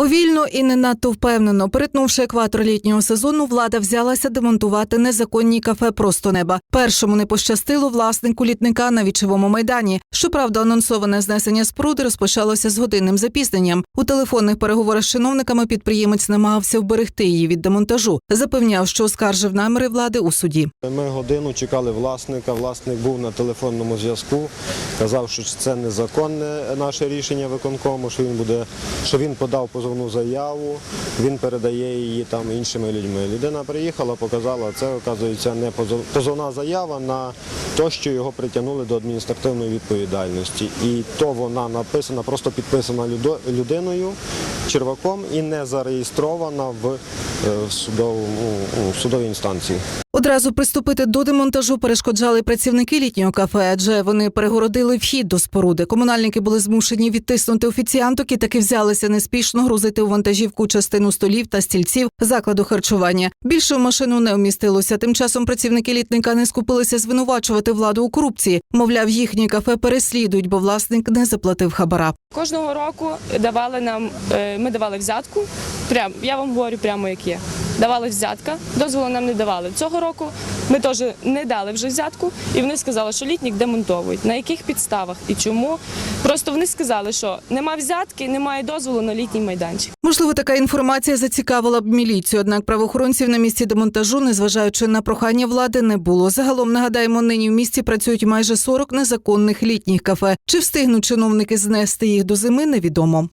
Повільно і не надто впевнено, перетнувши екватор літнього сезону, влада взялася демонтувати незаконні кафе просто неба. Першому не пощастило власнику літника на вічовому майдані. Щоправда, анонсоване знесення споруди розпочалося з годинним запізненням. У телефонних переговорах з чиновниками підприємець намагався вберегти її від демонтажу. Запевняв, що оскаржив наміри влади у суді. Ми годину чекали власника. Власник був на телефонному зв'язку. Казав, що це незаконне наше рішення виконкому, що він буде, що він подав позовну заяву, він передає її там іншими людьми. Людина приїхала, показала, це оказується не позов- позовна заява на те, що його притягнули до адміністративної відповідальності. І то вона написана, просто підписана людиною, черваком і не зареєстрована в е, судовій інстанції. Одразу приступити до демонтажу перешкоджали працівники літнього кафе, адже вони перегородили вхід до споруди. Комунальники були змушені відтиснути офіціанток і таки взялися неспішно грузити у вантажівку частину столів та стільців закладу харчування. Більше машину не вмістилося. Тим часом працівники літника не скупилися звинувачувати владу у корупції. Мовляв, їхнє кафе переслідують, бо власник не заплатив хабара. Кожного року давали нам, е, ми давали взятку. Прям, я вам говорю прямо як є. Давали взятка, дозволу нам не давали. Цього року ми теж не дали вже взятку, і вони сказали, що літнік демонтовують. На яких підставах і чому? Просто вони сказали, що нема взятки, немає дозволу на літній майданчик. Можливо, така інформація зацікавила б міліцію, однак правоохоронців на місці демонтажу, незважаючи на прохання влади, не було. Загалом нагадаємо, нині в місті працюють майже 40 незаконних літніх кафе. Чи встигнуть чиновники знести їх до зими, невідомо.